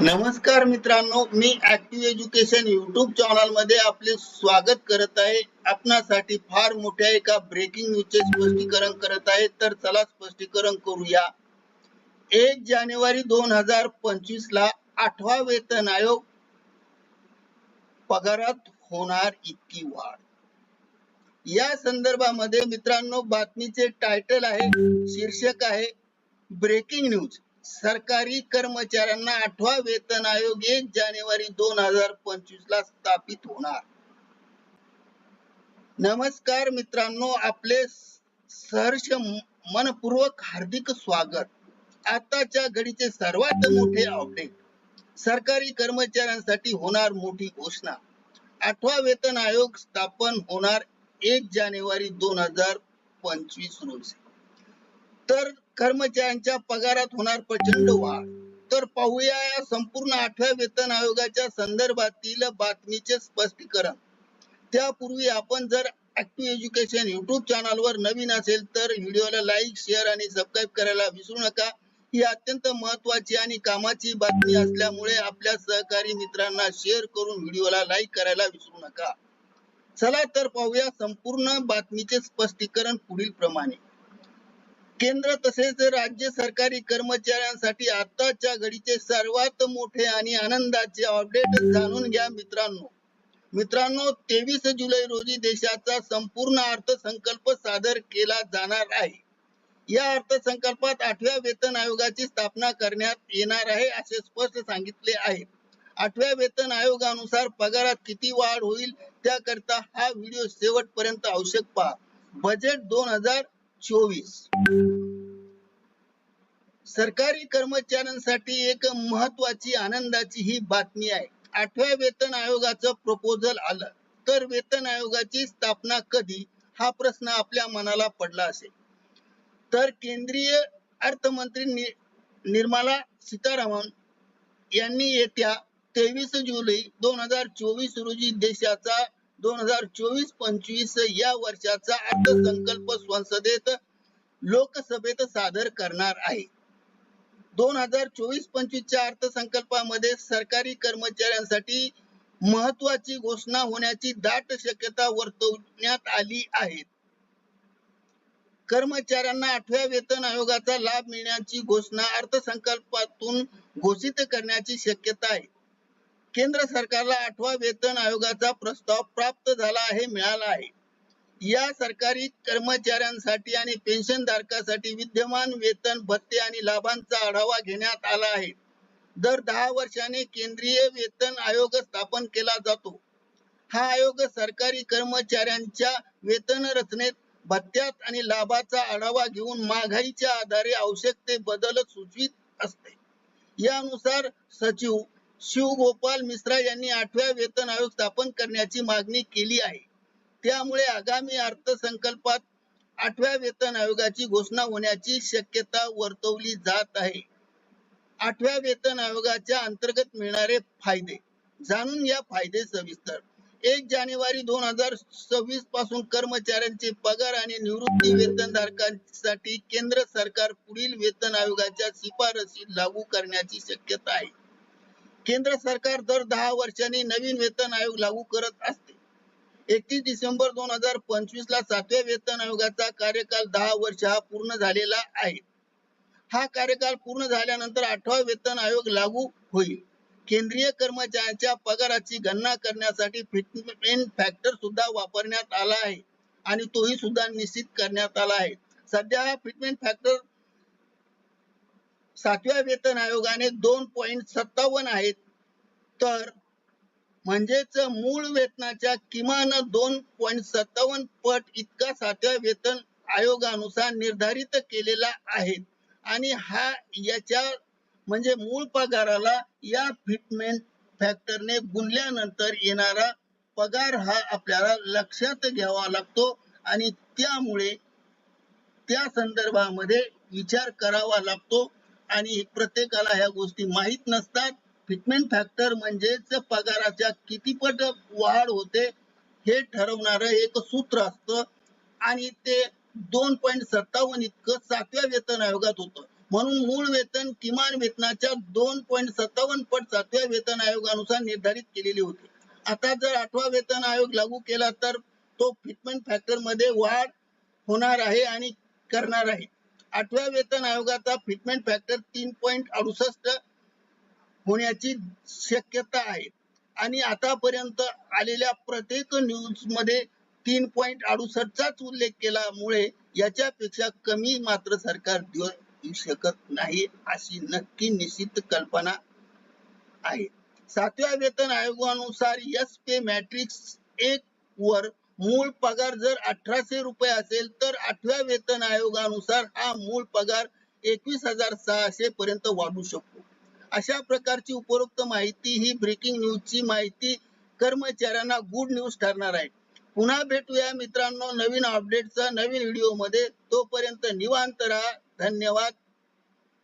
नमस्कार मित्रांनो मी ऍक्टिव्ह एज्युकेशन युट्यूब चॅनलमध्ये आपले स्वागत करत आहे. आपणासाठी फार मोठ्या एका ब्रेकिंग न्यूजचे स्पष्टीकरण करत आहे. तर चला स्पष्टीकरण करूया. एक जानेवारी दोन हजार पंचवीस ला आठवा वेतन आयोग पगारात होणार इतकी वाढ. या संदर्भामध्ये मित्रांनो बातमीचे टायटल आहे शीर्षक आहे ब्रेकिंग न्यूज सरकारी कर्मचाऱ्यांना आठवा वेतन आयोग एक जानेवारी दोन हजार पंचवीस ला स्थापित होणार. नमस्कार मित्रांनो आपले सहर्ष मनपूर्वक हार्दिक स्वागत. आताच्या घडीचे सर्वात मोठे अपडेट. सरकारी कर्मचाऱ्यांसाठी होणार मोठी घोषणा. आठवा वेतन आयोग स्थापन होणार एक जानेवारी दोन हजार पंचवीस रोजी. तर कर्मचाऱ्यांच्या पगारात होणार प्रचंड वाढ. तर पाहूया या संपूर्ण आठव्या वेतन आयोगाच्या संदर्भातील बातमीचे स्पष्टीकरण. त्यापूर्वी आपण जर ऍक्टिव्ह एज्युकेशन युट्यूब चॅनलवर नवीन असेल तर व्हिडिओला लाईक शेअर आणि सबस्क्राईब करायला विसरू नका. ही अत्यंत महत्वाची आणि कामाची बातमी असल्यामुळे आपल्या सहकारी मित्रांना शेअर करून व्हिडिओला लाईक करायला विसरू नका. चला तर पाहूया संपूर्ण बातमीचे स्पष्टीकरण पुढील प्रमाणे केंद्र तसेच राज्य सरकारी कर्मचाऱ्यांसाठी आताच्या घडीचे सर्वात मोठे आणि आनंदाचे अपडेट जाणून घ्या मित्रांनो. मित्रांनो तेवीस जुलै रोजी देशाचा संपूर्ण अर्थसंकल्प सादर केला जाणार आहे. या अर्थसंकल्पात आठव्या वेतन आयोगाची स्थापना करण्यात येणार आहे असे स्पष्ट सांगितले आहे. आठव्या वेतन आयोगानुसार पगारात किती वाढ होईल त्याकरता हा व्हिडिओ शेवटपर्यंत आवश्यक पहा. बजेट दोन हजार चोवीस. सरकारी कर्मचाऱ्यांसाठी एक महत्वाची आनंदाची ही बातमी आहे. आठव्या वेतन आयोगाचं प्रपोजल आलं. तर वेतन आयोगाची स्थापना कधी? हा प्रश्न आपल्या मनाला पडला असेल. तर केंद्रीय अर्थमंत्री नि- निर्मला सीतारामन यांनी येत्या तेवीस जुलै दोन हजार चोवीस रोजी देशाचा दोन हजार चोवीस पंचवीस या वर्षाचा अर्थसंकल्प संसदेत लोकसभेत सादर करणार आहे. दोन हजार चोवीस पंचवीसच्या अर्थसंकल्पामध्ये सरकारी कर्मचाऱ्यांसाठी महत्वाची घोषणा होण्याची दाट शक्यता वर्तवण्यात आली आहे. कर्मचाऱ्यांना आठव्या वेतन आयोगाचा लाभ मिळण्याची घोषणा अर्थसंकल्पातून घोषित करण्याची शक्यता आहे. केंद्र सरकारला आठवा वेतन आयोगाचा प्रस्ताव प्राप्त झाला आहे मिळाला आहे. या सरकारी कर्मचाऱ्यांसाठी आणि पेन्शन धारकासाठी विद्यमान वेतन भत्ते आणि लाभांचा आढावा घेण्यात आला आहे. दर दहा वर्षाने केंद्रीय वेतन आयोग स्थापन केला जातो. हा आयोग सरकारी कर्मचाऱ्यांच्या वेतन रचनेत भत्त्यात आणि लाभाचा आढावा घेऊन महागाईच्या आधारे आवश्यक ते बदल सुचवित असते. यानुसार सचिव शिवगोपाल मिश्रा यांनी आठव्या वेतन आयोग स्थापन करण्याची मागणी केली आहे. त्यामुळे आगामी अर्थसंकल्पात आठव्या वेतन आयोगाची घोषणा होण्याची शक्यता वर्तवली जात आहे. आठव्या वेतन आयोगाच्या अंतर्गत मिळणारे फायदे. जाणून या फायदे सविस्तर. एक जानेवारी दोन हजार सव्वीसपासून कर्मचाऱ्यांचे पगार आणि निवृत्ती वेतनधारकांसाठी केंद्र सरकार पुढील वेतन आयोगाच्या शिफारसी लागू करण्याची शक्यता आहे. केंद्र सरकार दर दहा वर्षांनी नवीन वेतन आयोग लागू करत असते. एकतीस डिसेंबर दोन हजार पंचवीस ला सातव्या वेतन आयोगाचा कार्यकाल दहा वर्ष हा पूर्ण झालेला आहे. हा कार्यकाल पूर्ण झाल्यानंतर आठवा वेतन आयोग लागू होईल. केंद्रीय कर्मचाऱ्यांच्या पगाराची गणना करण्यासाठी फिटमेंट फॅक्टर सुद्धा वापरण्यात आला आहे आणि तोही सुद्धा निश्चित करण्यात आला आहे. सध्या हा फिटमेंट फॅक्टर सातव्या वेतन आयोगाने दोन पॉईंट सत्तावन्न आहेत. तर म्हणजेच मूळ वेतनाच्या किमान दोन पॉईंट सत्तावन्न पट इतका सातव्या वेतन आयोगानुसार निर्धारित केलेला आहे. आणि हा याच्या म्हणजे मूळ पगाराला या फिटमेंट फॅक्टरने गुणल्यानंतर येणारा पगार हा आपल्याला लक्षात घ्यावा लागतो आणि त्यामुळे त्या संदर्भामध्ये विचार करावा लागतो. आणि प्रत्येकाला ह्या गोष्टी माहीत नसतात. फिटमेंट फॅक्टर म्हणजेच पगाराच्या किती पट वाढ होते हे ठरवणार एक सूत्र असतं. आणि ते दोन पॉईंट सत्तावन्न इतकं सातव्या वेतन आयोगात होतं. म्हणून मूळ वेतन किमान वेतनाच्या दोन पॉईंट सत्तावन्न पट सातव्या वेतन आयोगानुसार निर्धारित केलेली होती. आता जर आठवा वेतन आयोग लागू केला तर तो फिटमेंट फॅक्टरमध्ये वाढ होणार आहे आणि करणार आहे. आठव्या वेतन आयोगाचा फिटमेंट फॅक्टर तीन पॉईंट अडुसष्ट होण्याची शक्यता आहे. आणि आतापर्यंत आलेल्या प्रत्येक न्यूजमध्ये तीन पॉईंट अडुसष्टचाच उल्लेख केल्यामुळे याच्यापेक्षा कमी मात्र सरकार देऊ शकत नाही अशी नक्की निश्चित कल्पना आहे. सातव्या वेतन आयोगानुसार एस पे मॅट्रिक्स एक वर मूळ पगार जर अठराशे रुपये असेल तर आठव्या वेतन आयोगानुसार हा मूळ पगार एकवीस हजार सहाशे पर्यंत वाढू शकतो. अशा प्रकारची उपरोक्त माहिती ही ब्रेकिंग न्यूजची माहिती कर्मचाऱ्यांना गुड न्यूज ठरणार आहे. पुन्हा भेटूया मित्रांनो नवीन अपडेटचा नवीन व्हिडिओमध्ये. तोपर्यंत निवांत राहा. धन्यवाद.